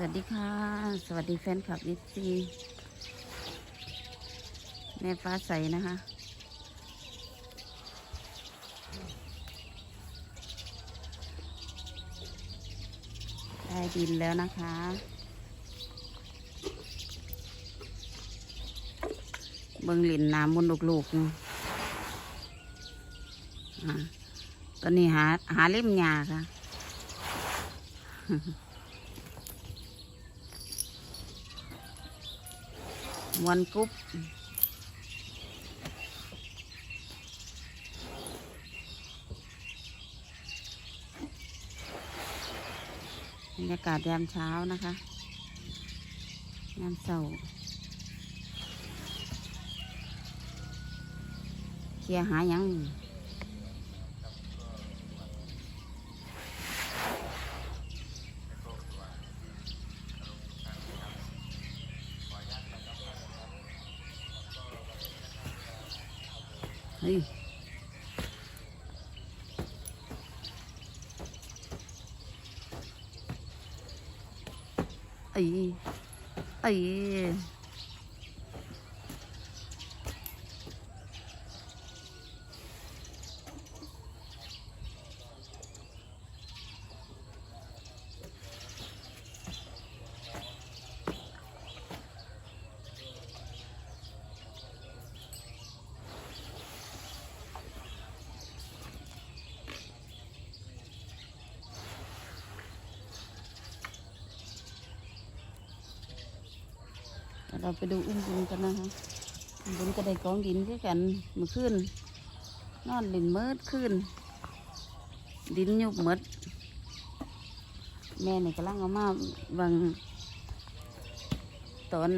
สวัสดีค่ะ สวัสดีแฟนคลับวิซีแม่ฟ้าใสนะคะ ได้ดินแล้วนะคะ เบิ่งหลินน้ำมุนลูกๆอยู่อ่าตอนนี้หาหาเล่มยาค่ะ มวนกุ๊บรรยากาศยามเช้านะคะยามเสาร์เคลียหายัง เฮ้ย เราไปดูอุ้มบุญกันนะคะอุ้มบุญก็ได้กองดินด้วยกันเมื่อคืนนอนเล่นเมิดคืนดินยุบหมดแม่เนี่ยกำลังเอามาบางตอน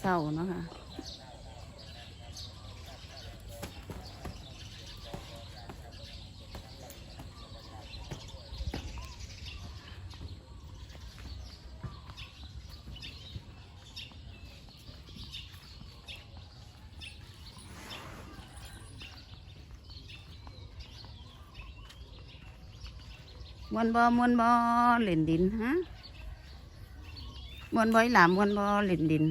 เศร้าเนาะค่ะ มวนบอมวนบอเล่นดินฮะมวนบอยหลามมวนบอเล่นดิน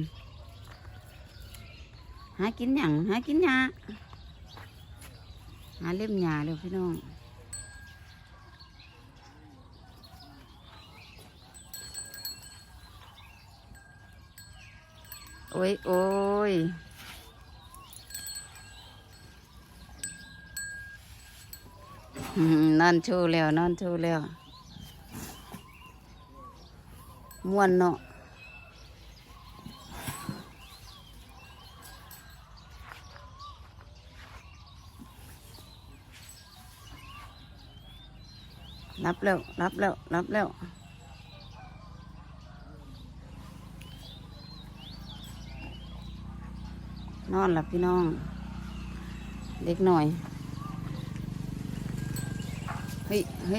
หากินหยังหากินหญ้าหาเล่มหญ้าเลยพี่น้องโอ้ยโอ้ยอืม นอนชว์แล้วนอนชว์แล้วม่วนเนาะรับแล้ว รับแล้ว รับแล้ว นอนหลับพี่น้อง เด็กหน่อย เฮ้ยเ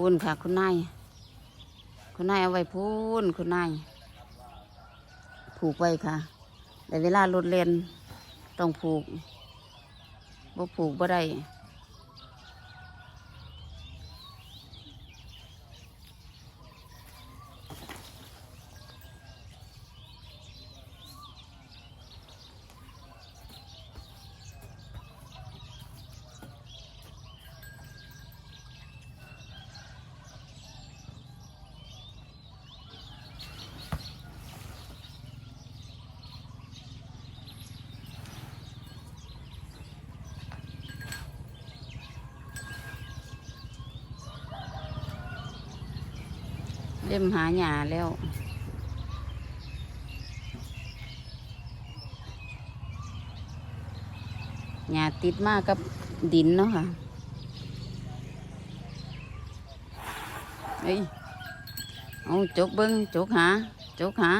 พูนค่ะ คุณนาย คุณนายเอาไว้พูนคุณนาย ผูกไว้ค่ะแต่เวลารถเลนต้องผูกบ่ผูกบ่ได้ เล่มหาหยาแล้ว หยาติดมากกับดินเนาะค่ะเอ้ย เอาจกเบิ้งจกหาจกหา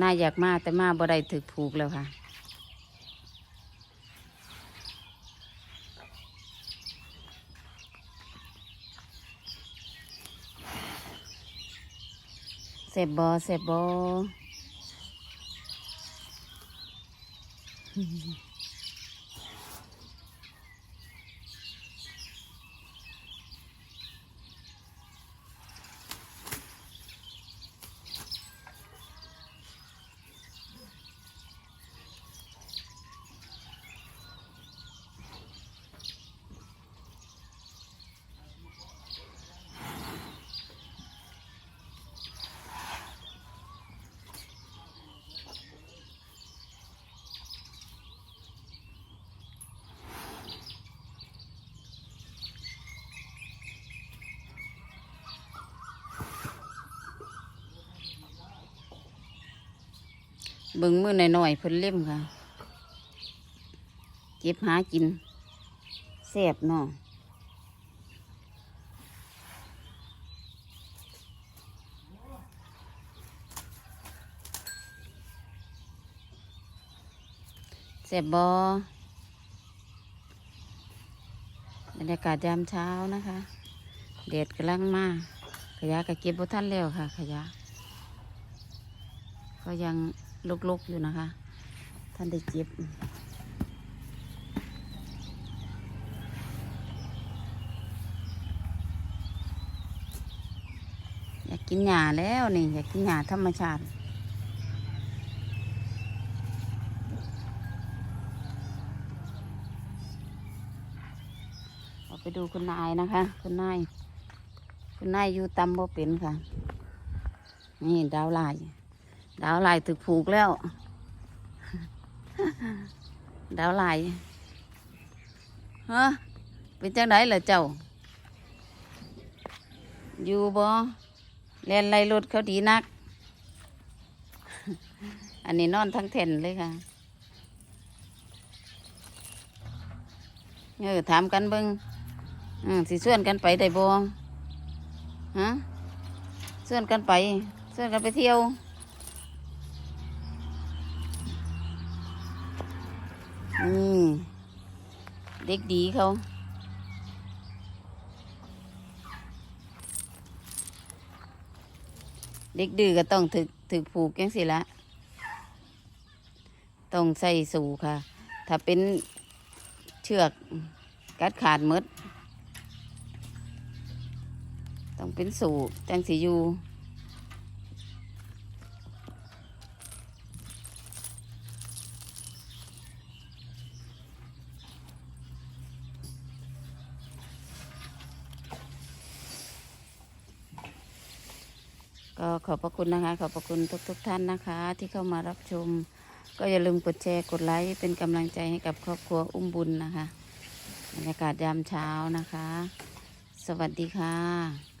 น่าอยากมาแต่มาบ่ได้ถึกผูกแล้วค่ะ เสบบอเสบบอ เบิ่งมือหน่อยๆเพิ่นเล่มค่ะ เก็บหากินแซ่บเนาะแซ่บบอบรรยากาศยามเช้านะคะแดดกำลังมาขยะก็เก็บบ่ทันแล้วค่ะ ขยะ ก็ยัง ลุกๆอยู่นะคะ ท่านได้เจ็บ อยากกินหญ้าแล้วนี่ อยากกินหญ้าธรรมชาติเราไปดูคุณนายนะคะ คุณนาย คุณนายอยู่ตำบ่เป็นค่ะ นี่ดาวลาย ดาวลายถึกผูกแล้ว ดาวลายฮะเป็นจังไดล่ะเจ้า อยู่บ่เล่นไล่รถเขาดีนัก อันนี้นอนทั้งเทนเลยค่ะเออถามกันเบิงอืมสิส่วนกันไปได้บ่ฮะส่วนกันไปส่วนกันไปเที่ยว นี่เด็กดีเขาเด็กดื้อก็ต้องถึกถึกผูกยังสิละต้องใส่สู่ค่ะ ถ้าเป็นเชือกกัดขาดมด ต้องเป็นสู่จังสิอยู่ ก็ขอบพระคุณนะคะ ขอบพระคุณทุกๆทท่านนะคะ ที่เข้ามารับชม ก็อย่าลืมกดแชร์กดไลค์เป็นกำลังใจให้กับครอบครัวอุ้มบุญนะคะบรรยากาศยามเช้านะคะ สวัสดีค่ะ